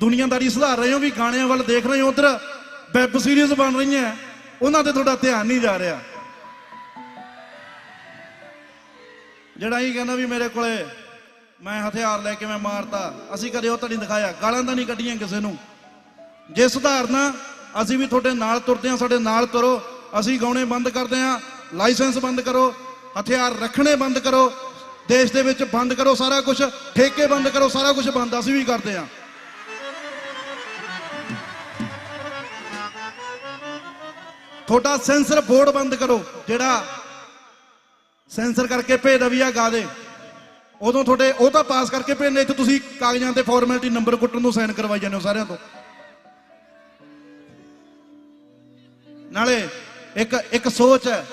ਦੁਨੀਆਦਾਰੀ ਸੁਧਾਰ ਰਹੇ ਹੋ, ਵੀ ਗਾਣਿਆਂ ਵੱਲ ਦੇਖ ਰਹੇ ਹੋ, ਉਧਰ ਵੈਬ ਸੀਰੀਜ਼ ਬਣ ਰਹੀਆਂ। ਉਹਨਾਂ ਤੇ ਤੁਹਾਡਾ ਧਿਆਨ ਨਹੀਂ ਜਾ ਰਿਹਾ। ਜਿਹੜਾ ਹੀ ਕਹਿੰਦਾ ਵੀ ਮੇਰੇ ਕੋਲੇ ਮੈਂ ਹਥਿਆਰ ਲੈ ਕੇ ਮੈਂ ਮਾਰਤਾ, ਅਸੀਂ ਕਦੇ ਉਹ ਤਾਂ ਨਹੀਂ ਦਿਖਾਇਆ। ਗਾਲਾਂ ਤਾਂ ਨਹੀਂ ਕੱਢੀਆਂ ਕਿਸੇ ਨੂੰ। ਜੇ ਸੁਧਾਰਨਾ, ਅਸੀਂ ਵੀ ਤੁਹਾਡੇ ਨਾਲ ਤੁਰਦੇ ਹਾਂ, ਸਾਡੇ ਨਾਲ ਤੁਰੋ। ਅਸੀਂ ਗਾਉਣੇ ਬੰਦ ਕਰਦੇ ਹਾਂ, ਲਾਇਸੈਂਸ ਬੰਦ ਕਰੋ, ਹਥਿਆਰ ਰੱਖਣੇ ਬੰਦ ਕਰੋ, ਦੇਸ਼ ਦੇ ਵਿੱਚ ਬੰਦ ਕਰੋ ਸਾਰਾ ਕੁਝ ਠੇਕੇ ਬੰਦ ਕਰੋ, ਸਾਰਾ ਕੁਝ ਬੰਦ, ਅਸੀਂ ਵੀ ਕਰਦੇ ਹਾਂ। ਤੁਹਾਡਾ ਸੈਂਸਰ ਬੋਰਡ ਬੰਦ ਕਰੋ, ਜਿਹੜਾ ਸੈਂਸਰ ਕਰਕੇ ਭੇਜ ਦਵੀਆ ਗਾ ਦੇ। ਉਦੋਂ ਤੁਹਾਡੇ, ਉਹ ਤਾਂ ਪਾਸ ਕਰਕੇ ਭੇਜਨੇ ਇੱਥੇ ਤੁਸੀਂ ਕਾਗਜ਼ਾਂ ਤੇ ਫਾਰਮੈਲਿਟੀ ਨੰਬਰ ਕੁੱਟਣ ਨੂੰ ਸਾਈਨ ਕਰਵਾਈ ਜਾਂਦੇ ਹੋ ਸਾਰਿਆਂ ਤੋਂ। ਨਾਲੇ ਇੱਕ ਇੱਕ ਸੋਚ ਹੈ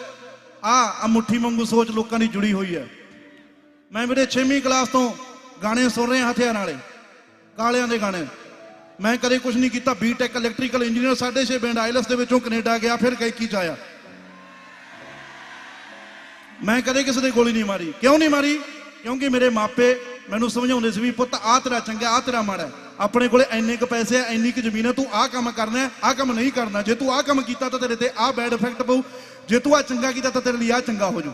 ਆ ਆ ਮੁੱਠੀ ਵਾਂਗੂ ਸੋਚ ਲੋਕਾਂ ਦੀ ਜੁੜੀ ਹੋਈ ਹੈ। ਮੈਂ ਵੀਰੇ 6ਵੀਂ ਕਲਾਸ ਤੋਂ ਗਾਣੇ ਸੁਣ ਰਿਹਾ ਹਥਿਆਰਾਂ ਵਾਲੇ ਕਾਲਿਆਂ ਦੇ ਗਾਣੇ। ਮੈਂ ਕਦੇ ਕੁਝ ਨਹੀਂ ਕੀਤਾ BTech electrical engineer 6.5 band IELTS ਦੇ ਵਿੱਚੋਂ ਕੈਨੇਡਾ ਗਿਆ, ਫਿਰ ਗਾਇਕੀ ਚ ਆਇਆ ਮੈਂ ਕਦੇ ਕਿਸੇ ਦੇ ਗੋਲੀ ਨਹੀਂ ਮਾਰੀ। ਕਿਉਂ ਨਹੀਂ ਮਾਰੀ? ਕਿਉਂਕਿ ਮੇਰੇ ਮਾਪੇ ਮੈਨੂੰ ਸਮਝਾਉਂਦੇ ਸੀ ਵੀ ਪੁੱਤ ਆ ਤੇਰਾ ਚੰਗਾ ਆ ਤੇਰਾ ਮਾੜਾ ਆਪਣੇ ਕੋਲੇ ਇੰਨੇ ਕੁ ਪੈਸੇ ਆ, ਇੰਨੀ ਕੁ ਜ਼ਮੀਨ ਹੈ, ਤੂੰ ਆਹ ਕੰਮ ਕਰਨਾ ਹੈ, ਆਹ ਕੰਮ ਨਹੀਂ ਕਰਨਾ। ਜੇ ਤੂੰ ਆਹ ਕੰਮ ਕੀਤਾ ਤਾਂ ਤੇਰੇ ਤੇ ਆਹ ਬੈਡ ਇਫੈਕਟ ਪਊ। ਜੇ ਤੂੰ ਆਹ ਚੰਗਾ ਕੀਤਾ ਤਾਂ ਤੇਰੇ ਲਈ ਆਹ ਚੰਗਾ ਹੋ ਜੂ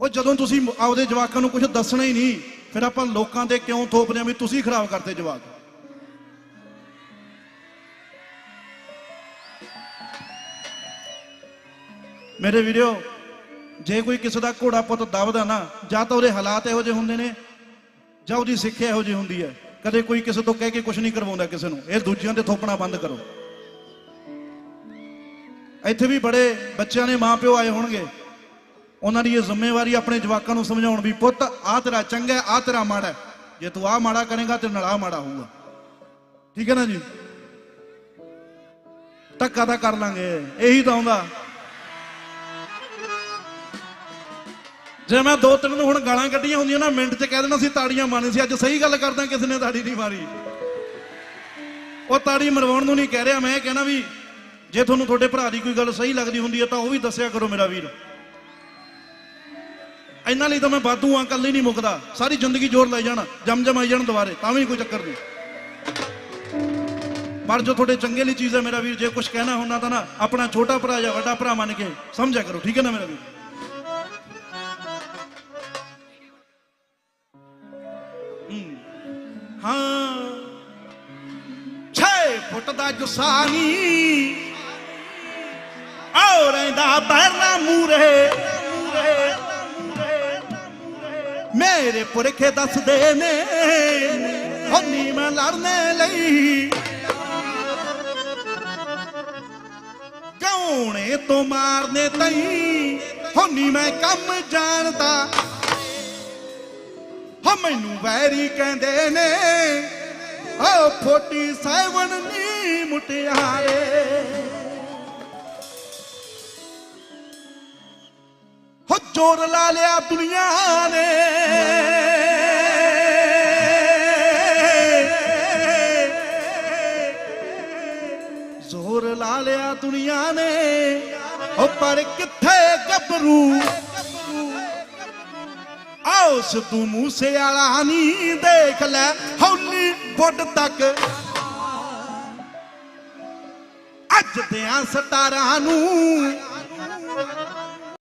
ਉਹ ਜਦੋਂ ਤੁਸੀਂ ਆਪਦੇ ਜਵਾਕਾਂ ਨੂੰ ਕੁਝ ਦੱਸਣਾ ਹੀ ਨਹੀਂ, ਫਿਰ ਆਪਾਂ ਲੋਕਾਂ ਤੇ ਕਿਉਂ ਥੋਪਦੇ ਹਾਂ ਵੀ ਤੁਸੀਂ ਖਰਾਬ ਕਰਦੇ ਜਵਾਕ? ਮੇਰੇ ਵੀਡੀਓ ਜੇ ਕੋਈ ਕਿਸੇ ਦਾ ਘੋੜਾ ਪੁੱਤ ਦਬਦਾ ਨਾ, ਜਾਂ ਤਾਂ ਉਹਦੇ ਹਾਲਾਤ ਇਹੋ ਜਿਹੇ ਹੁੰਦੇ ਨੇ, ਜਾਂ ਉਹਦੀ ਸਿੱਖਿਆ ਇਹੋ ਜਿਹੀ ਹੁੰਦੀ ਹੈ, ਕਦੇ ਕੋਈ ਕਿਸੇ ਤੋਂ ਕਹਿ ਕੇ ਕੁਝ ਨਹੀਂ ਕਰਵਾਉਂਦਾ ਕਿਸੇ ਨੂੰ, ਇਹ ਦੂਜਿਆਂ ਤੇ ਥੋਪਣਾ ਬੰਦ ਕਰੋ। ਇੱਥੇ ਵੀ ਬੜੇ ਬੱਚਿਆਂ ਦੇ ਮਾਪਿਓ ਆਏ ਹੋਣਗੇ। ਉਹਨਾਂ ਦੀ ਇਹ ਜ਼ਿੰਮੇਵਾਰੀ ਆਪਣੇ ਜਵਾਕਾਂ ਨੂੰ ਸਮਝਾਉਣ ਵੀ, ਪੁੱਤ ਆ ਤੇਰਾ ਚੰਗਾ ਹੈ ਆ ਤੇਰਾ ਮਾੜਾ ਜੇ ਤੂੰ ਆ ਮਾੜਾ ਕਰੇਗਾ ਤੇ ਨਾਲ ਆ ਮਾੜਾ ਹੋਊਗਾ। ਠੀਕ ਹੈ ਨਾ ਜੀ? ਧੱਕਾ ਤਾਂ ਕਰ ਲਾਂਗੇ, ਇਹੀ ਤਾਂ ਹੁੰਦਾ। ਜੇ ਮੈਂ ਦੋ ਤਿੰਨ ਨੂੰ ਹੁਣ ਗਾਲਾਂ ਕੱਢੀਆਂ ਹੁੰਦੀਆਂ ਨਾ, ਮਿੰਟ 'ਚ ਕਹਿ ਦੇਣਾ ਸੀ, ਤਾੜੀਆਂ ਮਾਰਨੀ ਸੀ। ਅੱਜ ਸਹੀ ਗੱਲ ਕਰਦਾ ਕਿਸੇ ਨੇ ਤਾੜੀ ਨਹੀਂ ਮਾਰੀ। ਉਹ ਤਾੜੀ ਮਰਵਾਉਣ ਨੂੰ ਨਹੀਂ ਕਹਿ ਰਿਹਾ, ਮੈਂ ਕਹਿਣਾ ਵੀ ਜੇ ਤੁਹਾਨੂੰ ਤੁਹਾਡੇ ਭਰਾ ਦੀ ਕੋਈ ਗੱਲ ਸਹੀ ਲੱਗਦੀ ਹੁੰਦੀ ਹੈ, ਤਾਂ ਉਹ ਵੀ ਦੱਸਿਆ ਕਰੋ ਮੇਰਾ ਵੀਰ। ਇਹਨਾਂ ਲਈ ਤਾਂ ਮੈਂ ਬਾਦੂ ਆ ਕੱਲ ਹੀ ਨਹੀਂ ਮੁੱਕਦਾ। ਸਾਰੀ ਜ਼ਿੰਦਗੀ ਜ਼ੋਰ ਲੈ ਜਾਣਾ ਜਮ ਜਮ ਆਈ ਜਾਣ ਦੁਬਾਰੇ, ਤਾਂ ਵੀ ਕੋਈ ਚੱਕਰ ਨਹੀਂ। ਪਰ ਜੋ ਤੁਹਾਡੇ ਚੰਗੇ ਲਈ ਚੀਜ਼ ਹੈ ਮੇਰਾ ਵੀਰ, ਜੇ ਕੁਝ ਕਹਿਣਾ ਹੁੰਦਾ ਤਾਂ ਨਾ, ਆਪਣਾ ਛੋਟਾ ਭਰਾ ਜਾਂ ਵੱਡਾ ਭਰਾ ਮੰਨ ਕੇ ਸਮਝਿਆ ਕਰੋ, ਠੀਕ ਹੈ ਨਾ ਮੇਰਾ ਵੀਰ? ਹਾਂ। 6 ਫੁੱਟ ਦਾ ਜੁਸਾਨੀ। ਔ ਰਹਿੰਦਾ ਪੈਰਨਾ ਮੂਰੇ ਮੇਰੇ ਪੁਰਖੇ ਦੱਸਦੇ ਨੇ, ਹੁੰਨੀ ਮੈਂ ਲੜਨੇ ਲਈ। ਕੌਣੇ ਤੋਂ ਮਾਰਨੇ ਤਈ? ਹੁੰਨੀ ਮੈਂ ਕੰਮ ਜਾਣਦਾ। ਹਾਂ, ਮੈਨੂੰ ਵੈਰੀ ਕਹਿੰਦੇ ਨੇ ਓ 47 ਨੀ ਮੁਟਿਆਰੇ ਹੋ ਜੋਰ ਲਾ ਲਿਆ ਦੁਨੀਆ ਨੇ। ਜ਼ੋਰ ਲਾ ਲਿਆ ਦੁਨੀਆ ਨੇ, ਉਹ ਪਰ ਕਿੱਥੇ ਗੱਭਰੂ ਉਸ ਤੂੰ ਮੂਸੇ ਵਾਲਾ ਨਹੀਂ ਦੇਖ ਲੈ ਹੌਲੀ ਬੁੱਢ ਤੱਕ। ਅੱਜ ਦਿਆਂ ਸਤਾਰਾਂ ਨੂੰ